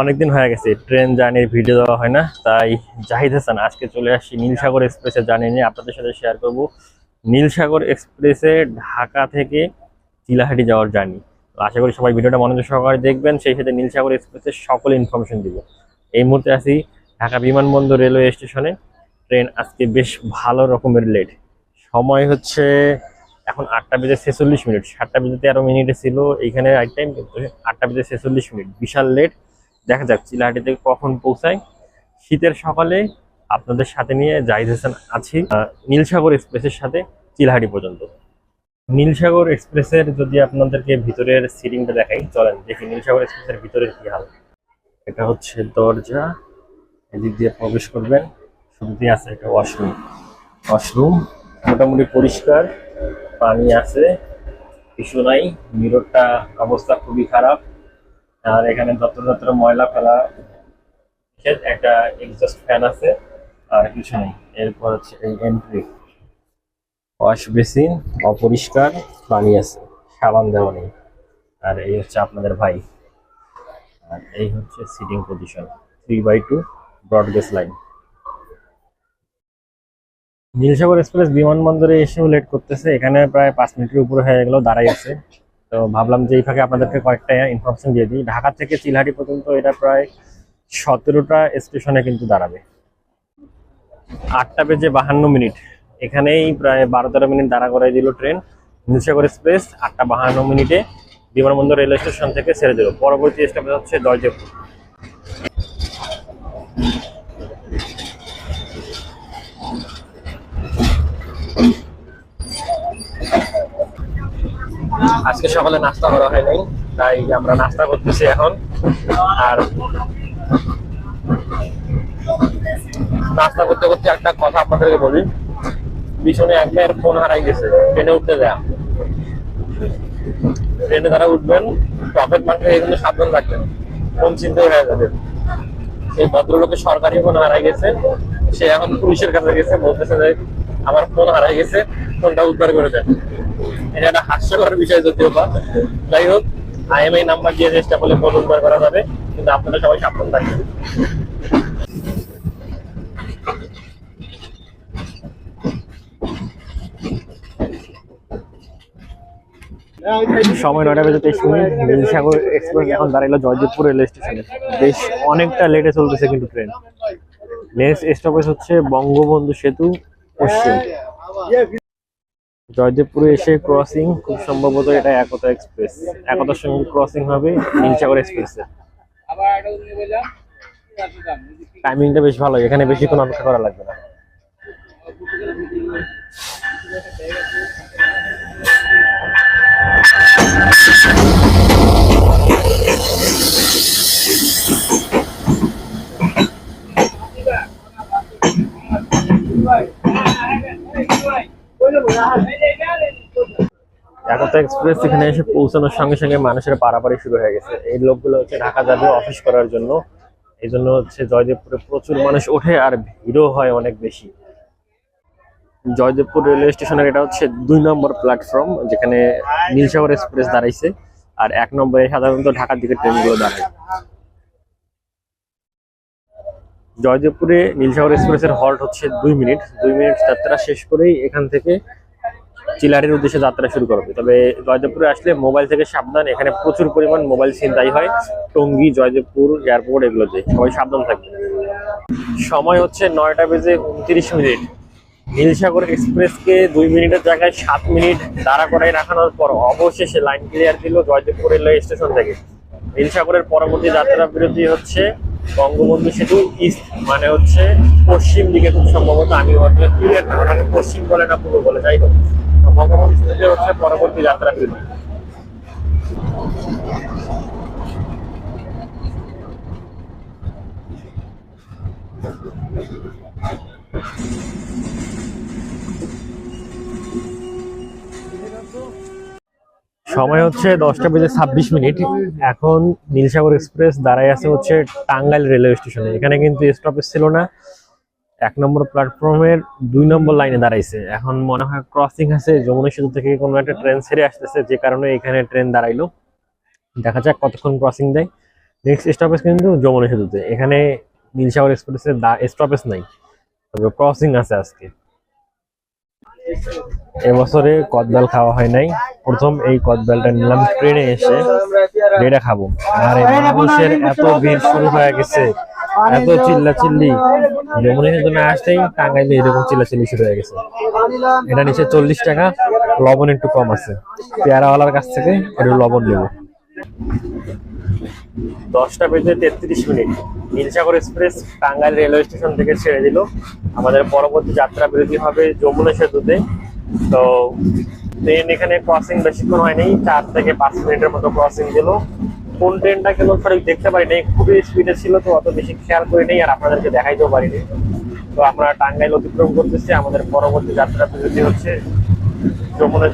অনেকদিন হয়ে গেছে ট্রেন জার্নির ভিডিও দেওয়া হয় না, তাই জাহিদ হাসান, আজকে চলে আসছি নীলসাগর এক্সপ্রেসের জার্নি নিয়ে আপনাদের সাথে শেয়ার করব নীলসাগর এক্সপ্রেসে ঢাকা থেকে চিলাহাটি যাওয়ার জার্নি আশা করি সবাই ভিডিওটা মনোযোগ সহকারে দেখবেন, সেই সাথে নীলসাগর এক্সপ্রেসের সকল ইনফরমেশন দিব। এই মুহূর্তে আছি ঢাকা বিমানবন্দর রেলওয়ে স্টেশনে ট্রেন আজকে বেশ ভালো রকমের লেট সময় হচ্ছে এখন আটটা বেজে ছেচল্লিশ মিনিট, সাতটা বেজে তেরো মিনিটে ছিল, এইখানে রাইট টাইম কিন্তু আটটা বেজে ছেচল্লিশ মিনিট, বিশাল লেট দেখা যাক, চিলাহাটি থেকে কখন পৌঁছায় শীতের সকালে আপনাদের সাথে নিয়ে জাহিদ হাসান আছি নীলসাগর এক্সপ্রেসের সাথে চিলাহাটি পর্যন্ত। নীলসাগর এক্সপ্রেসের যদি আপনাদেরকে ভিতরের সিটিংটা দেখাই, চলেন দেখি নীলসাগর এক্সপ্রেসের ভিতরের কি হাল। এটা হচ্ছে দরজা, এদিক দিয়ে প্রবেশ করবেন শুরুতেই আছে একটা ওয়াশরুম ওয়াশরুম মোটামুটি পরিষ্কার, পানি আছে, কিছু নাই মিররটা অবস্থা খুবই খারাপ। আর এখানে যত যত ময়লা ফেলা নিষেধ, একটা এক্সস্ট ফ্যান আছে আর কিছু নেই। এরপর হচ্ছে এই এন্ট্রি ওয়াশ বেসিন অপরিষ্কার পানি আছে সাবান দেওয়া নেই। আর এই হচ্ছে আপনাদের ভাই। আর এই হচ্ছে sitting position three by two broad gauge line Nilsagar express বিমানবন্দরে এসেও লেট করতেছে। এখানে প্রায় পাঁচ মিনিটের উপরে হয়ে গেল দাঁড়াই আছে। তো ভাবলাম যে এই ফাঁকে আপনাদেরকে কয়েকটা ইনফরমেশন দিয়ে দিই। ঢাকা থেকে চিলহাটি পর্যন্ত এটা প্রায় সতেরোটা স্টেশনে কিন্তু দাঁড়াবে। আটটা বেজে বাহান্ন মিনিট। এখানেই প্রায় বারো তেরো মিনিট দাঁড়া করাই দিল ট্রেন হিন্দুসাগর এক্সপ্রেস আটটা বাহান্ন মিনিটে বিমানবন্দর রেলওয়ে স্টেশন থেকে ছেড়ে দিল। পরবর্তী স্টপেজ হচ্ছে জয়দেবপুর। আজকে সকালে নাস্তা করা হয় নাই, তাই আমরা নাস্তা করতেছি এখন। আর নাস্তা করতে করতে একটা কথা আপনাদেরকে বলি। পিছনে এক ভাইয়ের ফোন হারাই গেছে ট্রেনে উঠতে দেয়া। ট্রেনে তারা উঠবেন টপের মাঠে কিন্তু সাবধান রাখবেন ফোন চিনতে হয়ে যাবে। সেই ভদ্রলোকের সরকারি ফোন হারাই গেছে, সে এখন পুলিশের কাছে গেছে, বলতেছে যে আমার ফোন হারাই গেছে, ফোনটা উদ্ধার করে দেন। এটা একটা হাস্যকর বিষয় যদিও বা। যাই হোক আইএমআই নাম্বার দিয়ে চেষ্টা করলে ফোন উদ্ধার করা যাবে, কিন্তু আপনারা সবাই সাবধান থাকবেন। সময় নয়টা বেজে তেইশ মিনিট নীলসাগর এক্সপ্রেস এখন দাঁড়াইলো জয়দেবপুর রেল স্টেশনে। বেশ অনেকটা লেটে চলতেছে কিন্তু ট্রেন নেক্সট স্টপেজ হচ্ছে বঙ্গবন্ধু সেতু পশ্চিম। জয়দেবপুরে এসে ক্রসিং খুব সম্ভবত এটা একতা এক্সপ্রেস একতার সঙ্গে ক্রসিং হবে নীলসাগর এক্সপ্রেসে টাইমিংটা বেশ ভালো এখানে বেশিক্ষণ অপেক্ষা করা লাগবে না একতা এক্সপ্রেস এখানে এসে পৌঁছানোর সঙ্গে সঙ্গে মানুষের পারাপারি শুরু হয়ে গেছে। এই লোকগুলো হচ্ছে ঢাকা যাবে অফিস করার জন্য। এই জন্য হচ্ছে জয়দেবপুরে প্রচুর মানুষ ওঠে আর ভিড়ও হয় অনেক বেশি। জয়দেবপুর রেলওয়ে স্টেশনের এটা হচ্ছে দুই নম্বর প্ল্যাটফর্ম যেখানে নীলসাগর এক্সপ্রেস দাঁড়াইছে। আর এক নম্বরে সাধারণত ঢাকার দিকে ট্রেনগুলো দাঁড়ায়। জয়দেবপুরে নীলসাগর এক্সপ্রেসের হল্ট হচ্ছে দুই মিনিট। দুই মিনিট যাত্রা শেষ করেই এখান থেকে চিলাহাটির উদ্দেশ্যে যাত্রা শুরু করবে। তবে জয়দেবপুরে আসলে মোবাইল থেকে সাবধান, এখানে প্রচুর পরিমাণ মোবাইল ছিনতাই হয়। টঙ্গী, জয়দেবপুর, এয়ারপোর্ট এগুলোতে সবাই সাবধান থাকবে। সময় হচ্ছে নয়টা বেজে উনত্রিশ মিনিট। নীলসাগর এক্সপ্রেসকে দুই মিনিটের জায়গায় সাত মিনিট দাঁড়া করাই রাখানোর পর অবশেষে লাইন ক্লিয়ার দিল জয়দেবপুর রেলওয়ে স্টেশন থেকে। নীলসাগরের পরবর্তী যাত্রা বিরতি হচ্ছে বঙ্গবন্ধু সেতু ইস্ট মানে হচ্ছে পশ্চিম দিকে খুব সম্ভবত আমি হয়তো ক্লিয়ার না ওটাকে পশ্চিম বলে না পূর্ব বলে, যাই হোক। বঙ্গবন্ধু সেতু হচ্ছে পরবর্তী যাত্রা বিরতি সময় হচ্ছে দশটা বেজে ছাব্বিশ মিনিট। এখন নীলসাগর এক্সপ্রেস দাঁড়ায় আছে হচ্ছে টাঙ্গাইল রেলওয়ে স্টেশনে। এখানে কিন্তু স্টপেজ ছিল না। এক নম্বর প্ল্যাটফর্মের দুই নম্বর লাইনে দাঁড়াইছে। এখন মনে হয় ক্রসিং আছে, যমুনা সেতু থেকে কোনো একটা ট্রেন ছেড়ে আসতেছে, যে কারণে এখানে ট্রেন দাঁড়াইলো। দেখা যাক কতক্ষণ ক্রসিং দেয়। নেক্সট স্টপেজ কিন্তু যমুনা সেতুতে। এখানে নীলসাগর এক্সপ্রেসের স্টপেজ নাই। তবে ক্রসিং আছে আজকে। এবছরে কদবেল খাওয়া হয় নাই। প্রথম এই কদবেলটা নিলাম ট্রেনে এসে এটা খাব। আর মানুষের এত ভিড় শুরু হয়ে গেছে, এত চিল্লা চিল্লি যমুনা না আসতেই টাঙ্গাইলে এরকম চিল্লা চিল্লি শুরু হয়ে গেছে। এটা নিচে চল্লিশ টাকা, লবণ একটু কম আছে। পেয়ারাওয়ালার কাছ থেকে একটু লবণ নেব। দশটা বেজে তেত্রিশ minute. Nilsagar express Tangail railway station থেকে ছেড়ে দিল। আমাদের পরবর্তী যাত্রা বিরতি হবে যমুনা সেতুতে। তো ট্রেন এখানে ক্রসিং বেশিক্ষণ হয়নি, চার থেকে পাঁচ মিনিটের মতো ক্রসিং দিল। কোন ট্রেনটা কেন সঠিক দেখতে পারিনি, খুবই স্পিডে ছিল তো, অত বেশি খেয়াল করিনি আর আপনাদেরকে দেখাইতেও পারিনি। তো আমরা টাঙ্গাইল অতিক্রম করতেছি, আমাদের পরবর্তী যাত্রা বিরতি হচ্ছে। যমুনা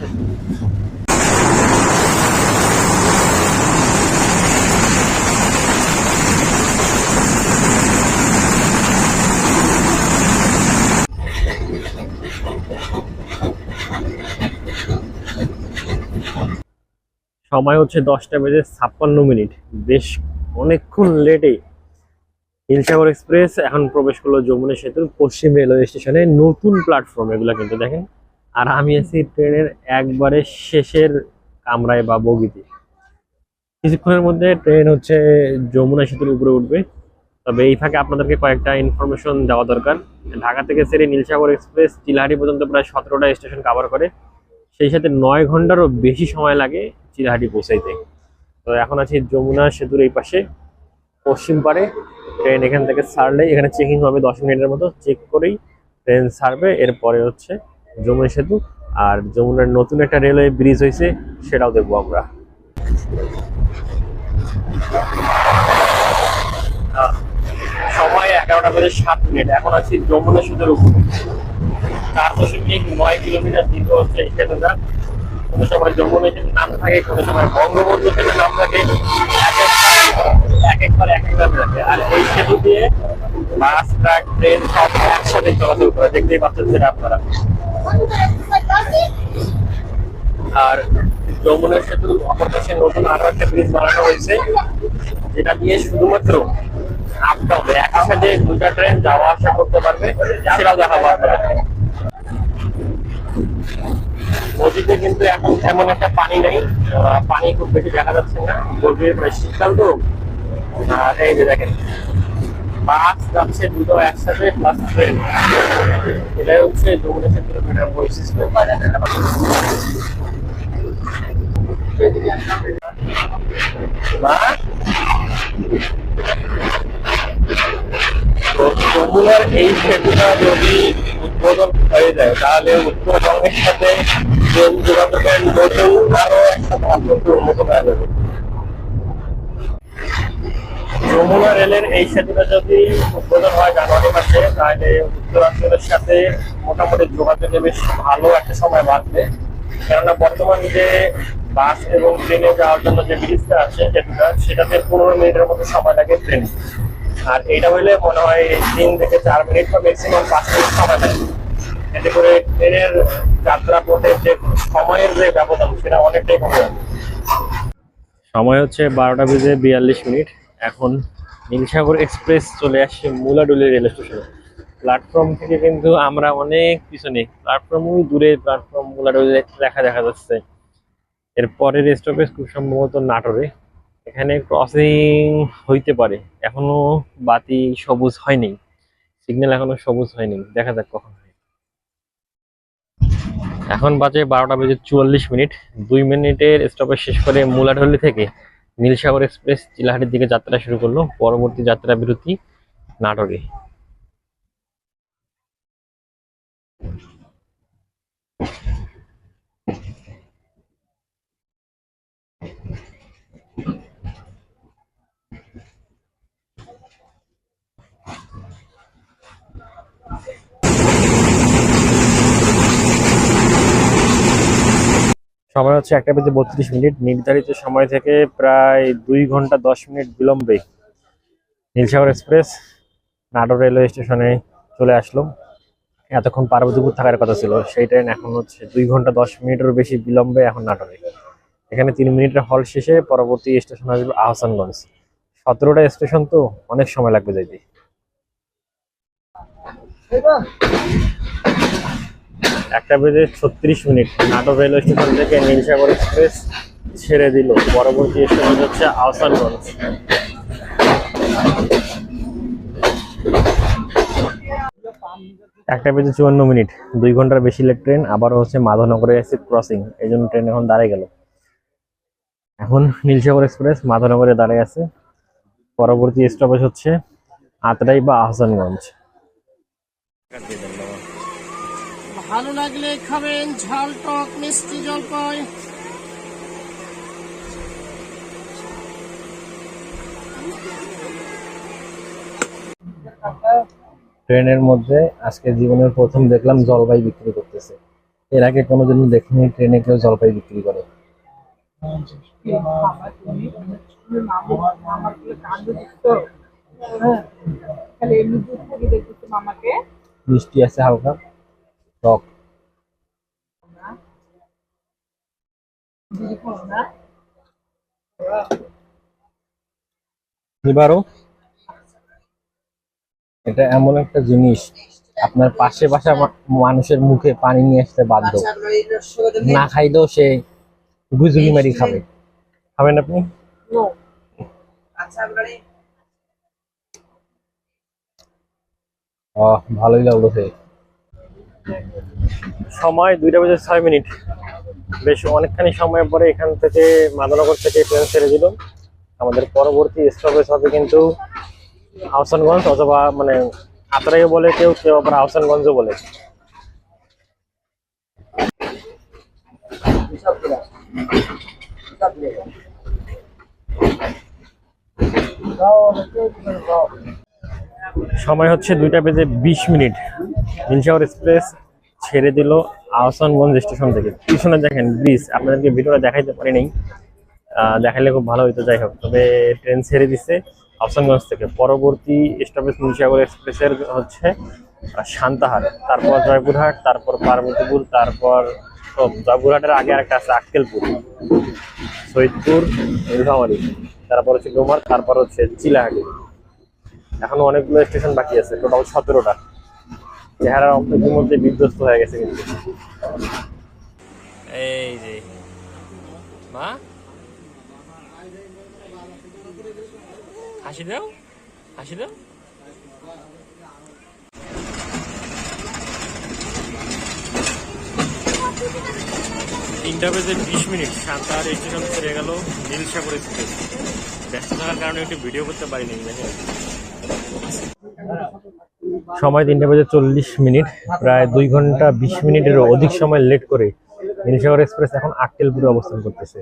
সময় হচ্ছে দশটা বেজে ছাপ্পান্ন মিনিট। বেশ অনেকক্ষণ লেটে নীলসাগর এক্সপ্রেস এখন প্রবেশ করল যমুনা সেতুর পশ্চিম রেলওয়ে স্টেশনে নতুন প্ল্যাটফর্ম, এগুলো কিন্তু দেখেন। আর আমি আছি ট্রেনের একবারে শেষের কামরায় বা বগিতে। কিছুক্ষণের মধ্যে ট্রেন হচ্ছে যমুনা সেতুর উপরে উঠবে। তবে এই ফাঁকে আপনাদেরকে কয়েকটা ইনফরমেশন দেওয়া দরকার। ঢাকা থেকে সেরে নীলসাগর এক্সপ্রেস চিলাহাটি পর্যন্ত প্রায় সতেরোটা স্টেশন কভার করে। সেই সাথে নয় ঘন্টারও বেশি সময় লাগে চিলাহাটি পৌঁছাইতে। তো এখন আছি যমুনা সেতুর এই পাশে। পশ্চিম পারে ট্রেন এখান থেকে ছাড়লে, এখানে চেকিং হবে দশ মিনিটের মতো চেক করেই ট্রেন ছাড়বে। এরপরে হচ্ছে যমুনা সেতু। আর যমুনার নতুন একটা রেলওয়ে ব্রিজ হয়েছে সেটাও দেখব আমরা। সময় এগারোটা বেজে সাত মিনিট। এখন আছি যমুনা সেতুর উপর। চার দশমিক নয় কিলোমিটার দীর্ঘ হচ্ছে কোনো সময় যমুনা সেতুর নাম থাকে, কোনো সময় বঙ্গবন্ধু সেতুর নাম থাকে। এক একবার এক থাকে আর এই সেতু দিয়ে বাস, ট্রাক, ট্রেন সব একসাথে চলাচল করে। দেখতেই পাচ্ছেন সেটা আপনারা। আর যমুনা সেতু অপর পাশে নতুন আরও একটা ব্রিজ বানানো হয়েছে, যেটা দিয়ে শুধুমাত্র আপ ডাউন একই সাথে দুটা ট্রেন যাওয়া আসা করতে পারবে, সেটাও দেখাবো আপনারা নদীতে কিন্তু এখন তেমন একটা পানি নেই। পানি খুব বেশি দেখা যাচ্ছে না। গভীর মানে শীতকাল তো। এই যে দেখেন, বাস যাচ্ছে দুটো একসাথে প্লাস ট্রেন। এটাই হচ্ছে যমুনা সেতুর একটা বৈশিষ্ট্য। এই সেতুটা যদি উদ্বোধন হয়ে যায়। তাহলে উত্তরবঙ্গের সাথে নতুন আরও একটা হয়ে যাবে। যমুনা রেলের এই সেতুটা যদি উদ্বোধন হয় জানুয়ারি মাসে, তাহলে উত্তরাঞ্চলের সাথে মোটামুটি যোগাযোগে বেশ ভালো একটা সময় বাঁচবে। কেননা বর্তমান যে বাস এবং ট্রেনে যাওয়ার জন্য যে ব্রিজটা আছে সেতুটা সেটাতে পনেরো মিনিটের মতো সময় লাগে ট্রেন। আর এটা হইলে মনে হয় তিন থেকে চার মিনিট বা ম্যাক্সিমাম পাঁচ মিনিট সময় লাগে। এতে করে ট্রেনের যাত্রা পথে যে সময়ের যে ব্যবধান, সেটা অনেকটাই কমে যাবে। সময় হচ্ছে বারোটা বেজে বিয়াল্লিশ মিনিট। এখন নীলসাগর এক্সপ্রেস চলে আসছে মুলাডুলি রেল স্টেশনে। প্ল্যাটফর্ম থেকে কিন্তু আমরা অনেক পিছনে। প্ল্যাটফর্ম দূরে, প্ল্যাটফর্ম মুলাডুলি লেখা দেখা যাচ্ছে। এর পরের স্টপেজ খুব সম্ভবত নাটোরে। এখানে ক্রসিং হইতে পারে। এখনও বাতি সবুজ হয়নি। সিগন্যাল এখনও সবুজ হয়নি। দেখা যাক কখন এখন বাজে বারোটা বেজে চুয়াল্লিশ মিনিট। দুই মিনিটের স্টপেজ শেষ করে মুলাঢল্লি থেকে নীলসাগর এক্সপ্রেস চিলাহাটির দিকে যাত্রা শুরু করল। পরবর্তী যাত্রা বিরতি নাটোরে সময় হচ্ছে একটা বেজে বত্রিশ মিনিট। নির্ধারিত সময় থেকে প্রায় দুই ঘণ্টা দশ মিনিট বিলম্বে নীলসাগর এক্সপ্রেস নাটোর রেলওয়ে স্টেশনে চলে আসলো। এতক্ষণ পার্বতীপুর থাকার কথা ছিল, সেই ট্রেন এখন হচ্ছে দুই ঘণ্টা দশ মিনিটের বেশি বিলম্বে এখন নাটোরে। এখানে তিন মিনিটের হল শেষে পরবর্তী স্টেশন আসবে আহসানগঞ্জ। সতেরোটা স্টেশন তো অনেক সময় লাগবে যাইতে। একটা বেজে ছত্রিশ মিনিট। নাটক রেলওয়ে স্টেশন থেকে নীলসাগর এক্সপ্রেস ছেড়ে দিল। পরবর্তী স্টেশন হচ্ছে আহসানগঞ্জ। একটা বেজে চুয়ান্ন মিনিট। দুই ঘণ্টার বেশি লেট ট্রেন আবার হচ্ছে মাধবনগরে এসে ক্রসিং এই জন্য ট্রেন এখন দাঁড়িয়ে গেল। এখন নীলসাগর এক্সপ্রেস মাধবনগরে দাঁড়িয়ে আছে। পরবর্তী স্টপেজ হচ্ছে আতরাই বা আহসানগঞ্জ। ভালো লাগলে খাবেন ঝাল টক মিষ্টি জলপাই। ট্রেনের মধ্যে আজকে জীবনের প্রথম দেখলাম জলপাই বিক্রি করতেছে। এর আগে কোনোদিনও দেখিনি ট্রেনে কেউ জলপাই বিক্রি করে। মামাকে। মিষ্টি আছে হালকা। দিদি এবারও এটা এমন একটা জিনিস আপনার পাশে পাশে মানুষের মুখে পানি নিয়ে আসতে বাধ্য। না খাইলেও সে গুজুরি মারি খাবে। খাবেন আপনি? নো ভালোই লাগল সে সময় দুইটা বেজে ছয় মিনিট। বেশ অনেকখানি সময় পরে এখান থেকে মাদানগর থেকে ট্রেন ছেড়ে দিল। আমাদের পরবর্তী স্টপেজ হবে কিন্তু আহসানগঞ্জ অথবা মানে আতরাইও বলে, কেউ কেউ আবার আহসানগঞ্জও বলে। সময় হচ্ছে দুইটা বেজে বিশ মিনিট। হিলসাগর এক্সপ্রেস ছেড়ে দিল আহসানগঞ্জ স্টেশন থেকে। পিছনে দেখেন ব্রিজ আপনাদেরকে ভিডিওটা দেখাইতে পারি নাই দেখাইলে খুব ভালো হতো যাই হোক। তবে ট্রেন ছেড়ে দিছে আহসানগঞ্জ থেকে। পরবর্তী স্টপেজ হিলসাগর এক্সপ্রেসের হচ্ছে শান্তাহার, তারপর জয়পুরহাট, তারপর পার্বতীপুর, তারপর জয়পুরহাটের আগে আরেকটা আছে আক্কেলপুর, সৈয়দপুর, নীলফামারী, তারপর হচ্ছে ডোমার তারপর হচ্ছে চিলাহাটি। এখনও অনেকগুলো স্টেশন বাকি আছে, টোটাল সতেরোটা। চেহারার অঙ্ক ইতিমধ্যে বিধ্বস্ত হয়ে গেছে কিন্তু। এই যে। মা? হাসি হাসি তিনটা বেজে বিশ মিনিট শান্তাহার স্টেশন ছেড়ে গেল নীলসাগর এক্সপ্রেস ব্যস্ত থাকার কারণে একটু ভিডিও করতে পারিনি সময় তিনটা বেজে চল্লিশ মিনিট। প্রায় দুই ঘণ্টা বিশ মিনিটেরও অধিক সময় লেট করে নীলসাগর এক্সপ্রেস এখন আক্কেলপুরে অবস্থান করতেছে।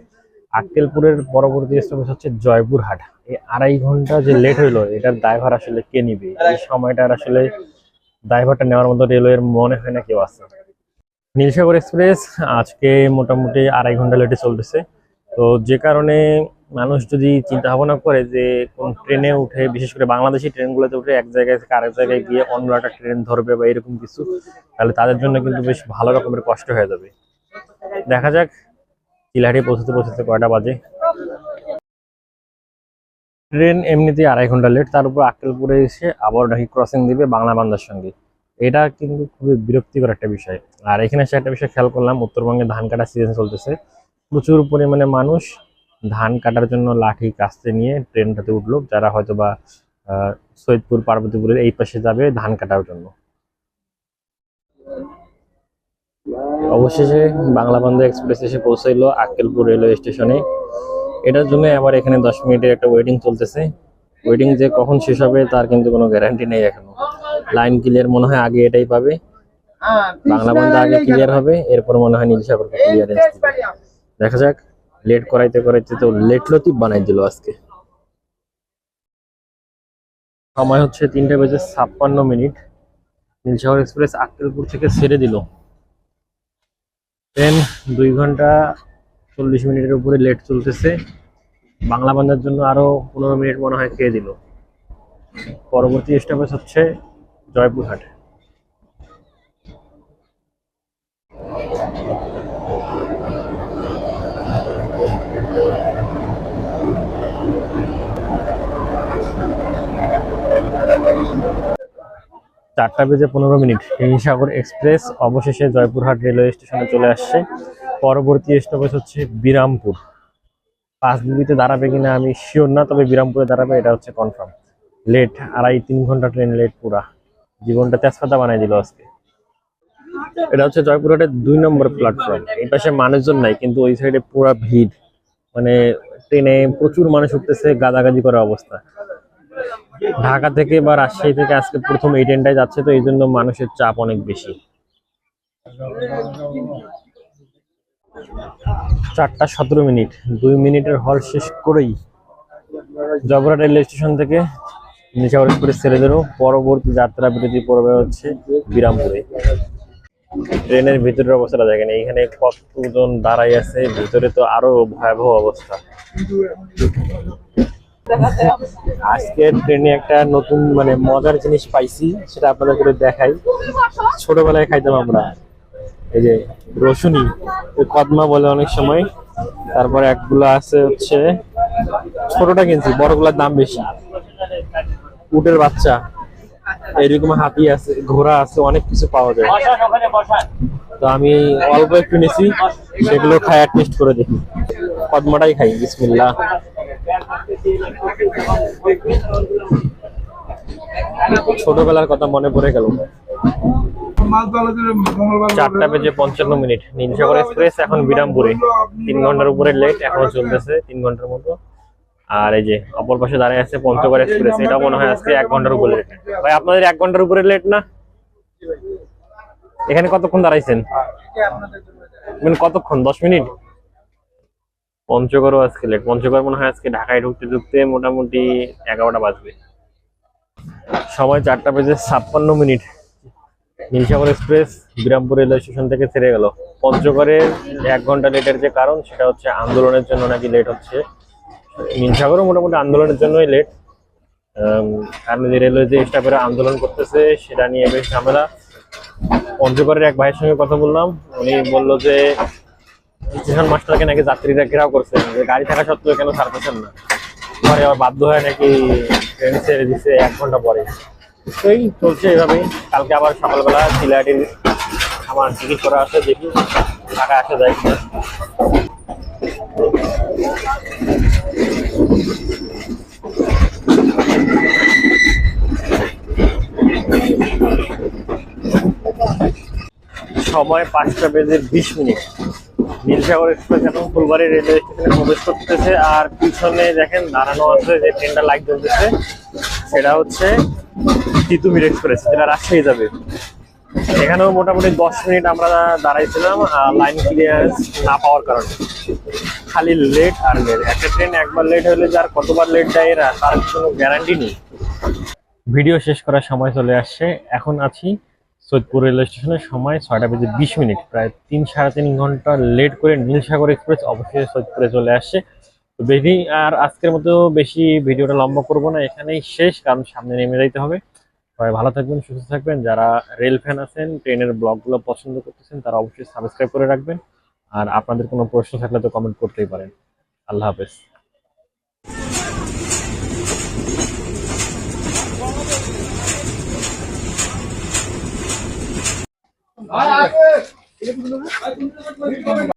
আক্কেলপুরের পরবর্তী স্টপেজ হচ্ছে জয়পুরহাট। এই আড়াই ঘণ্টা যে লেট হইল, এটার ড্রাইভার আসলে কে নিবে? এই সময়টার আসলে ড্রাইভারটা নেওয়ার মতো রেলওয়ের মনে হয় না কেউ আছে। নীলসাগর এক্সপ্রেস আজকে মোটামুটি আড়াই ঘণ্টা লেটে চলতেছে। তো যে কারণে মানুষ যদি চিন্তা ভাবনা করে যে কোন ট্রেনে উঠে, বিশেষ করে বাংলাদেশি ট্রেনগুলোতে উঠে এক জায়গায় থেকে আরেক জায়গায় গিয়ে অন্য একটা ট্রেন ধরবে বা এরকম কিছু, তাহলে তাদের জন্য কিন্তু বেশ ভালো রকমের কষ্ট হয়ে যাবে। দেখা যাক চিলাহাটি পৌঁছতে পৌঁছতে কয়টা বাজে। ট্রেন এমনিতেই আড়াই ঘণ্টা লেট তার উপর আক্কেলপুরে এসে আবার নাকি ক্রসিং দিবে বাংলা বান্দার সঙ্গে। এটা কিন্তু খুবই বিরক্তিকর একটা বিষয়। আর এখানে এসে একটা বিষয় খেয়াল করলাম, উত্তরবঙ্গে ধান কাটা সিজন চলতেছে। প্রচুর পরিমাণে মানুষ ধান কাটার জন্য লাঠি কাস্তে নিয়ে ট্রেনটাতে উঠল। যারা হয়তো বা সৈয়দপুর, পার্বতীপুরের এই পাশে যাবে ধান কাটার জন্য। অবশেষে বাংলা বন্ধ এক্সপ্রেস এসে পৌঁছাইলো আক্কেলপুর রেলওয়ে স্টেশনে। এটার জন্য আবার এখানে দশ মিনিটের একটা ওয়েটিং চলতেছে। ওয়েটিং যে কখন শেষ হবে তার কিন্তু কোনো গ্যারান্টি নেই এখনও। লাইন ক্লিয়ার মনে হয় আগে এটাই পাবে। বাংলা বন্ধ আগে ক্লিয়ার হবে, এরপর মনে হয় নীলসাগর ক্লিয়ারেন্স দিবে। দেখা যাক। লেট করাইতে করাইতে তো লেট লতিফ বানাই দিল আজকে। সময় হচ্ছে তিনটা বেজে ছাপ্পান্ন মিনিট। নীলসাগর এক্সপ্রেস আক্কেলপুর থেকে ছেড়ে দিল। ট্রেন দুই ঘণ্টা চল্লিশ মিনিটের উপরে লেট চলতেছে। বাংলা বান্ধার জন্য আরও পনেরো মিনিট মনে হয় খেয়ে দিল। পরবর্তী স্টপেজ হচ্ছে জয়পুরহাট। চারটা বেজে পনেরো মিনিট হিমসাগর এক্সপ্রেস। অবশেষে জয়পুরহাট রেলওয়ে স্টেশনে চলে আসছে। পরবর্তী স্টপেজ হচ্ছে বিরামপুর। পাঁচ পাঁচবিবিতে দাঁড়াবে কিনা আমি শিওর না, তবে বিরামপুরে দাঁড়াবে, এটা হচ্ছে কনফার্ম লেট আড়াই, তিন ঘণ্টা ট্রেন লেট পুরা। জীবনটা তেজপাতা বানাই দিল আজকে। এটা হচ্ছে জয়পুরহাটের দুই নম্বর প্ল্যাটফর্ম এই পাশে মানুষজন নাই, কিন্তু ওই সাইডে পুরা ভিড়। মানে ট্রেনে প্রচুর মানুষ উঠতেছে, গাদাগাদি করার অবস্থা। ঢাকা থেকে বা রাজশাহী থেকে আজকে প্রথম এই ট্রেনটাই যাচ্ছে, তো এই জন্য মানুষের চাপ অনেক বেশি। চারটা সতেরো মিনিট, দুই মিনিটের হল শেষ করেই জবরা রেলওয়ে স্টেশন থেকে নিশাগর এক্সপ্রেস ছেড়ে দেবো পরবর্তী যাত্রা বিরতি পড়বে হচ্ছে বিরামপুরে। ট্রেনের ভিতরের অবস্থাটা দেখেন, এইখানে কতজন দাঁড়াই আছে, ভিতরে তো আরও ভয়াবহ অবস্থা। আজকে ট্রেনে একটা নতুন মানে মজার জিনিস পাইছি, সেটা আপনাদের করে দেখাই। ছোটবেলায় খাইতাম আমরা, এই যে রসুনি কদমা বলে অনেক সময়। তারপরে একগুলা আছে হচ্ছে, ছোটটা কিনছি, বড়গুলার দাম বেশি। উটের বাচ্চা, এরকম হাতি আছে, ঘোড়া আছে, অনেক কিছু পাওয়া যায়। তো আমি অল্প একটু নিছি, সেগুলো খাই টেস্ট করে দেখি। কদমাটাই খাই, বিসমিল্লাহ। ছোটবেলার কথা মনে পড়ে গেল। চারটা বেজে পঞ্চান্ন মিনিট। নীলসাগর এক্সপ্রেস, এখন বিরামপুরে। তিন ঘণ্টার উপরে লেট এখনও চলতেছে তিন ঘণ্টার মতো। আর এই যে অপর পাশে দাঁড়িয়ে আছে পঞ্চগড় এক্সপ্রেস এটা মনে হয় আজকে এক ঘণ্টার উপরে লেট ভাই, আপনাদের এক ঘণ্টার উপরে লেট না? এখানে কতক্ষণ দাঁড়াইছেন? মানে কতক্ষণ? দশ মিনিট? পঞ্চগড়ও আজকে লেট পঞ্চগড় মনে হয় আজকে ঢাকায় ঢুকতে ঢুকতে মোটামুটি এগারোটা বাজবে। সময় চারটা বেজে ছাপ্পান্ন minute. Nilsagar express, Birampur railway station থেকে ছেড়ে গেল। পঞ্চগড়ের এক ঘণ্টা লেটের যে কারণ, সেটা হচ্ছে আন্দোলনের জন্য নাকি লেট হচ্ছে। নীলসাগরও মোটামুটি আন্দোলনের জন্যই লেট কারণ যে রেলওয়ে যে স্টাফেরা আন্দোলন করতেছে, সেটা নিয়ে বেশ ঝামেলা। পঞ্চগড়ের এক ভাইয়ের সঙ্গে কথা বললাম। উনি বলল যে স্টেশন মাস্টারকে নাকি যাত্রীরা ঘেরাও করছে? যে গাড়ি থাকা সত্ত্বেও কেন ছাড়তেছেন না? পরে আবার বাধ্য হয়ে নাকি ট্রেন ছেড়ে দিচ্ছে এক ঘণ্টা পরে। এই চলছে এভাবেই। কালকে আবার সকালবেলা সিলাহাটির আমার টিকিট করা আছে, দেখি টাকা আসা যায় কিনা। সময় পাঁচটা বেজে বিশ মিনিট। নীলসাগর এক্সপ্রেস এখন ফুলবাড়ি রেলওয়ে স্টেশনে প্রবেশ করতেছে। আর পিছনে দেখেন দাঁড়ানো আছে যে ট্রেনটা লাইট জ্বলতেছে। সেটা হচ্ছে তিতুমির এক্সপ্রেস যেটা রাজশাহী যাবে। এখানেও মোটামুটি দশ মিনিট আমরা দাঁড়াইছিলাম লাইন ক্লিয়ারেন্স না পাওয়ার কারণে। খালি লেট আর লেট একটা ট্রেন একবার লেট হলে যার কতবার লেট দেয় এরা, তার কোনো গ্যারান্টি নেই। ভিডিও শেষ করার সময় চলে আসছে। এখন আছি সৈয়দপুর রেলওয়ে স্টেশনের সময় ছয়টা বেজে বিশ মিনিট, প্রায় তিন, সাড়ে তিন ঘণ্টা লেট করে নীলসাগর এক্সপ্রেস অবশেষে সৈয়দপুরে চলে আসছে তো বেশি আর আজকের মতো বেশি ভিডিওটা লম্বা করব না, এখানেই শেষ, কারণ সামনে নেমে যাইতে হবে। সবাই ভালো থাকবেন, সুস্থ থাকবেন, যারা রেল ফ্যান আছেন, ট্রেনের ব্লগগুলো পছন্দ করতেছেন, তারা অবশ্যই সাবস্ক্রাইব করে রাখবেন। আর আপনাদের কোনো প্রশ্ন থাকলে তো কমেন্ট করতেই পারেন। আল্লাহ হাফেজ। 아, 아, 아.